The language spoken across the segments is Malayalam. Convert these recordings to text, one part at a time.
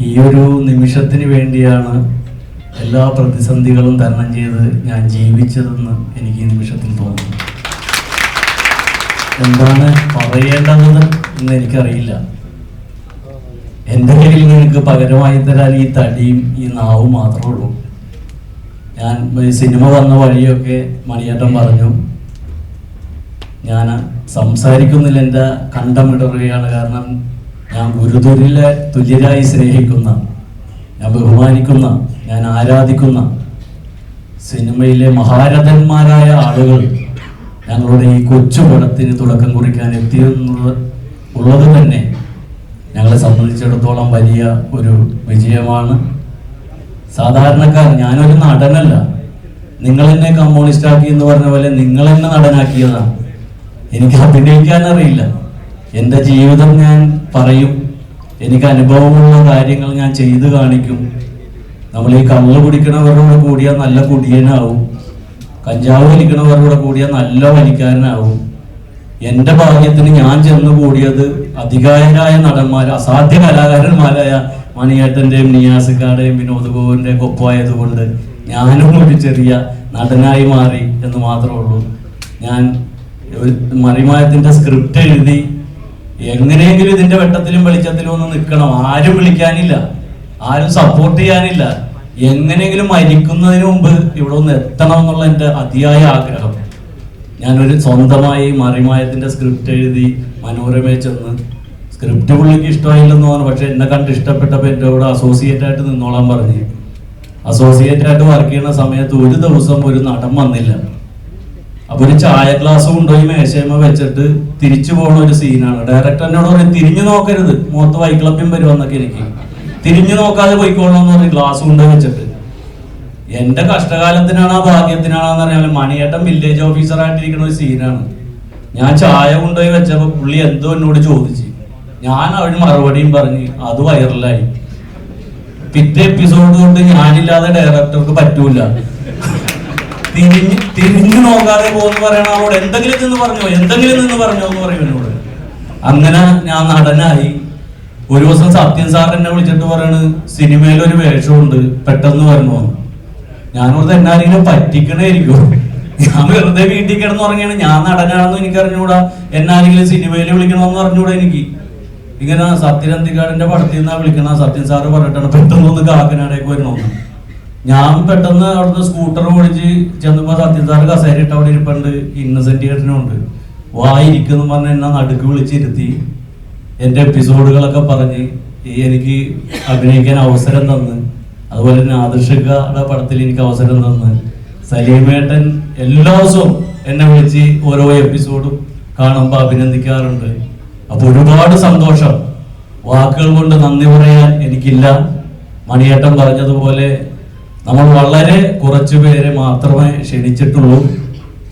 ഈ ഒരു നിമിഷത്തിന് വേണ്ടിയാണ് എല്ലാ പ്രതിസന്ധികളും തരണം ചെയ്ത് ഞാൻ ജീവിച്ചതെന്ന് എനിക്ക് ഈ നിമിഷത്തിൽ തോന്നുന്നു. എന്താണ് പറയേണ്ടതെന്ന് എന്ന് എനിക്കറിയില്ല. എന്റെ കയ്യിൽ നിങ്ങൾക്ക് പകരമായി തരാൻ ഈ തടിയും ഈ നാവും മാത്രമേ ഉള്ളൂ. ഞാൻ സിനിമ വന്ന വഴിയൊക്കെ മണിയേട്ടൻ പറഞ്ഞു. ഞാൻ സംസാരിക്കുന്നില്ല എന്റെ കണ്ടമിടറുകയാണ് കാരണം ഞാൻ ഗുരുതുരിലെ തുല്യരായി സ്നേഹിക്കുന്ന ഞാൻ ബഹുമാനിക്കുന്ന ഞാൻ ആരാധിക്കുന്ന സിനിമയിലെ മഹാരഥന്മാരായ ആളുകൾ ഞങ്ങളുടെ ഈ കൊച്ചു പടത്തിന് തുടക്കം കുറിക്കാൻ എത്തിയെന്നത് ഉള്ളത് തന്നെ ഞങ്ങളെ സംബന്ധിച്ചിടത്തോളം വലിയ ഒരു വിജയമാണ്. സാധാരണക്കാർ ഞാനൊരു നടനല്ല. നിങ്ങൾ എന്നെ കമ്മ്യൂണിസ്റ്റ് ആക്കി എന്ന് പറഞ്ഞ പോലെ നിങ്ങൾ എന്നെ നടനാക്കിയതാണ്. എനിക്ക് അഭിനയിക്കാൻ അറിയില്ല. എന്റെ ജീവിതം ഞാൻ പറയും. എനിക്ക് അനുഭവമുള്ള കാര്യങ്ങൾ ഞാൻ ചെയ്തു കാണിക്കും. നമ്മൾ ഈ കള്ള് കുടിക്കണവരോട് കൂടിയാൽ നല്ല കുടിയനാവും. കഞ്ചാവ് വലിക്കണവരോട് കൂടിയാൽ നല്ല വലിക്കാരനാവും. എന്റെ ഭാഗ്യത്തിന് ഞാൻ ചെന്ന് കൂടിയത് അധികായരായ നടന്മാർ അസാധ്യ കലാകാരന്മാരായ മണിയേട്ടന്റെയും നിയാസിക്കാരുടെയും വിനോദ് ഗോവിന്റെയും ഒപ്പമായതുകൊണ്ട് ഞാനും ഒരു ചെറിയ നടനായി മാറി എന്ന് മാത്രമേ ഉള്ളൂ. ഞാൻ ഒരു മറിമായത്തിന്റെ സ്ക്രിപ്റ്റ് എഴുതി എങ്ങനെയെങ്കിലും ഇതിന്റെ വെട്ടത്തിലും വെളിച്ചത്തിലും ഒന്ന് നിൽക്കണം. ആരും വിളിക്കാനില്ല. ആരും സപ്പോർട്ട് ചെയ്യാനില്ല. എങ്ങനെയെങ്കിലും മരിക്കുന്നതിന് മുമ്പ് ഇവിടെ ഒന്ന് എത്തണം എന്നുള്ള എന്റെ അതിയായ ആഗ്രഹം. ഞാനൊരു സ്വന്തമായി മറിമായത്തിന്റെ സ്ക്രിപ്റ്റ് എഴുതി മനോരമയിൽ ചെന്ന് സ്ക്രിപ്റ്റ് പുള്ളിക്ക് ഇഷ്ടമായില്ലെന്ന് പറഞ്ഞു പക്ഷെ എന്നെ കണ്ട് ഇഷ്ടപ്പെട്ടപ്പോൾ എന്റെ കൂടെ അസോസിയേറ്റ് ആയിട്ട് നിന്നോളാൻ പറഞ്ഞു. അസോസിയേറ്റ് ആയിട്ട് വർക്ക് ചെയ്യുന്ന സമയത്ത് ഒരു ദിവസം ഒരു നടൻ വന്നില്ല. അപ്പൊ ഒരു ചായ ഗ്ലാസ് കൊണ്ടുപോയി മേശയമ്മ വെച്ചിട്ട്? തിരിച്ചു പോകുന്ന ഒരു സീനാണ് ഡയറക്ടർ എന്നോട് പറയും തിരിഞ്ഞു നോക്കരുത്. മുഖത്ത് വരും വരുമെന്നൊക്കെ എനിക്ക്. തിരിഞ്ഞു നോക്കാതെ പോയിക്കോളണം എന്ന് പറഞ്ഞ് ഗ്ലാസ് കൊണ്ടുപോയി വെച്ചിട്ട്. എന്റെ കഷ്ടകാലത്തിനാണോ ഭാഗ്യത്തിനാണോ എന്ന് അറിയാമല്ലോ മണിയേട്ടൻ വില്ലേജ് ഓഫീസർ ആയിട്ടിരിക്കുന്ന ഒരു സീനാണ് ഞാൻ ചായ കൊണ്ടുപോയി വെച്ചപ്പോ പുള്ളി എന്തോ എന്നോട് ചോദിച്ചു. ഞാൻ അവന് മറുപടിയും പറഞ്ഞ് അത് വൈറലായി പിറ്റേ എപ്പിസോഡ് കൊണ്ട് ഞാനില്ലാതെ ഡയറക്ടർക്ക് പറ്റൂല. തിരിഞ്ഞ് തിരിഞ്ഞു നോക്കാതെ പോകുന്നു പറയണ അവളോട് എന്തെങ്കിലും നിന്ന് പറഞ്ഞോ എന്തെങ്കിലും നിന്ന് പറഞ്ഞോ എന്ന് പറയും എന്നോട്. അങ്ങനെ ഞാൻ നടനായി ഒരു ദിവസം സത്യൻ സാർ എന്നെ വിളിച്ചിട്ട് പറയണ് സിനിമയിൽ ഒരു വേഷമുണ്ട് പെട്ടെന്ന് വരണോ? ഞാനോട് എന്നാരെങ്കിലും പറ്റിക്കണായിരിക്കും ഞാൻ വെറുതെ വീട്ടിൽ കിടന്ന് ഉറങ്ങിയാണ്. ഞാൻ നടനാണെന്ന് എനിക്ക് അറിഞ്ഞൂടാ എന്നാരെങ്കിലും സിനിമയിൽ വിളിക്കണമെന്ന് അറിഞ്ഞുകൂടാ എനിക്ക്. ഇങ്ങനെ സത്യൻ അന്തികാടിന്റെ പടത്തിൽ നിന്നാ വിളിക്കണ സത്യൻ സാറ് പറഞ്ഞിട്ടാണ് പെട്ടെന്ന് ഒന്ന് കാക്കനാടേക്ക് വരണമെന്ന് ഞാൻ പെട്ടെന്ന് അവിടുന്ന് സ്കൂട്ടർ ഓടിച്ച് ചെന്നപ്പോ സത്യസാർ കസേരയിട്ട് അവിടെ ഇരിപ്പുണ്ട്. ഇന്നസെന്റ് ചേട്ടനുണ്ട് വായിരിക്കുന്നു പറഞ്ഞ് എന്നെ നടുക്ക് വിളിച്ചിരുത്തി. എന്റെ എപ്പിസോഡുകളൊക്കെ പറഞ്ഞ് എനിക്ക് അഭിനയിക്കാൻ അവസരം തന്ന്. അതുപോലെ തന്നെ ആദർശിക്കയുടെ പടത്തിൽ എനിക്ക് അവസരം തന്ന്. സലീമേട്ടൻ എല്ലാ ദിവസവും എന്നെ വിളിച്ച് ഓരോ എപ്പിസോഡും കാണുമ്പോൾ അഭിനന്ദിക്കാറുണ്ട്. അപ്പോൾ ഒരുപാട് സന്തോഷം. വാക്കുകൾ കൊണ്ട് നന്ദി പറയാൻ എനിക്കില്ല. മണിയേട്ടൻ പറഞ്ഞതുപോലെ നമ്മൾ വളരെ കുറച്ചു പേരെ മാത്രമേ ക്ഷണിച്ചിട്ടുള്ളൂ.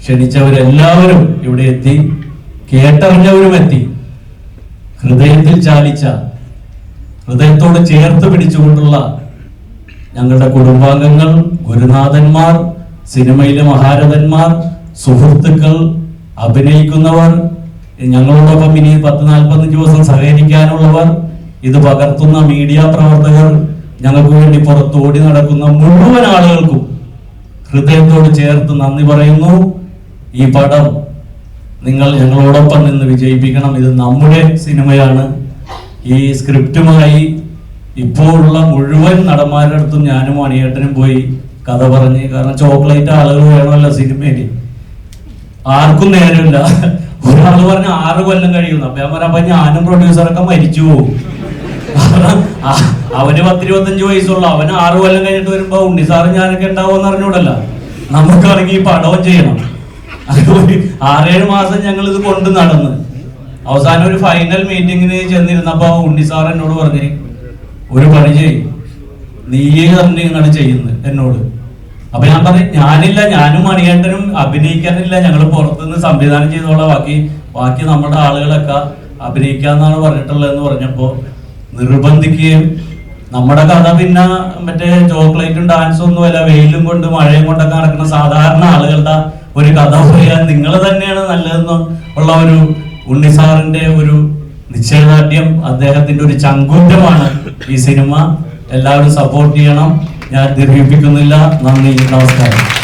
ക്ഷണിച്ചവരെല്ലാവരും ഇവിടെ എത്തി. കേട്ടറിഞ്ഞവരും എത്തി ഹൃദയത്തിൽ ചാലിച്ച ഹൃദയത്തോട് ചേർത്ത് പിടിച്ചുകൊണ്ടുള്ള ഞങ്ങളുടെ കുടുംബാംഗങ്ങൾ ഗുരുനാഥന്മാർ സിനിമയിലെ മഹാരഥന്മാർ സുഹൃത്തുക്കൾ അഭിനയിക്കുന്നവർ ഞങ്ങളോടൊപ്പം ഇനി പത്ത് നാൽപ്പത്തഞ്ച് ദിവസം സഹകരിക്കാനുള്ളവർ ഇത് പകർത്തുന്ന മീഡിയ പ്രവർത്തകർ ഞങ്ങൾക്ക് വേണ്ടി പുറത്തോടി നടക്കുന്ന മുഴുവൻ ആളുകൾക്കും ഹൃദയത്തോട് ചേർത്ത് നന്ദി പറയുന്നു. ഈ പടം നിങ്ങൾ ഞങ്ങളോടൊപ്പം നിന്ന് വിജയിപ്പിക്കണം. ഇത് നമ്മുടെ സിനിമയാണ്. ഈ സ്ക്രിപ്റ്റുമായി ഇപ്പോഴുള്ള മുഴുവൻ നടന്മാരുടെ അടുത്തും ഞാനും അണിയേട്ടനും പോയി കഥ പറഞ്ഞ്. കാരണം ചോക്ലേറ്റ് ആളുകൾ വേണമല്ലോ സിനിമയിൽ. ആർക്കും നേരമില്ല. ഒരാൾ പറഞ്ഞ ആറ് കൊല്ലം കഴിയുന്നു. അപ്പൊ ഞാൻ പറഞ്ഞ ഞാനും പ്രൊഡ്യൂസറൊക്കെ മരിച്ചു പോകും കാരണം അവന് പത്തിരുപത്തഞ്ച് വയസ്സുള്ള. അവന് ആറു കൊല്ലം കഴിഞ്ഞിട്ട് വരുമ്പോ ഉണ്ണി സാറ് ഞാനൊക്കെ ഉണ്ടാവുമെന്ന് അറിഞ്ഞൂടല്ല. നമുക്കാണെങ്കിൽ ഈ പടവും ചെയ്യണം. അതുകൊണ്ട് ആറേഴ് മാസം ഞങ്ങൾ ഇത് കൊണ്ട് നടന്ന്. അവസാനം ഒരു ഫൈനൽ മീറ്റിങ്ങിന് ചെന്നിരുന്നപ്പോ ഉണ്ണി സാർ എന്നോട് പറഞ്ഞു ഒരു പണി ചെയ്യും. നീയേ തന്നെ ഇങ്ങനെ ചെയ്യുന്നത് എന്നോട്. അപ്പൊ ഞാൻ പറഞ്ഞു ഞാനില്ല ഞാനും മണികണ്ഠനും അഭിനയിക്കാനില്ല. ഞങ്ങൾ പുറത്തുനിന്ന് സംവിധാനം ചെയ്തോളാം. ബാക്കി ബാക്കി നമ്മുടെ ആളുകളൊക്കെ അഭിനയിക്കാന്നാണ് പറഞ്ഞിട്ടുള്ളതെന്ന് പറഞ്ഞപ്പോ നിർബന്ധിക്കുകയും നമ്മുടെ കഥ പിന്നെ മറ്റേ ചോക്ലേറ്റും ഡാൻസും ഒന്നുമല്ല വെയിലും കൊണ്ട് മഴയും കൊണ്ടൊക്കെ നടക്കുന്ന സാധാരണ ആളുകളുടെ ഒരു കഥ പറയാൻ നിങ്ങൾ തന്നെയാണ് നല്ലതെന്ന് ഉള്ള ഒരു ഉണ്ണിസാറിന്റെ ഒരു നിശ്ചയദാർഢ്യം അദ്ദേഹത്തിന്റെ ഒരു ചങ്കൂറ്റമാണ് ഈ സിനിമ. എല്ലാവരും സപ്പോർട്ട് ചെയ്യണം. ഞാൻ ദീർഘിപ്പിക്കുന്നില്ല. നന്ദി നമസ്കാരം.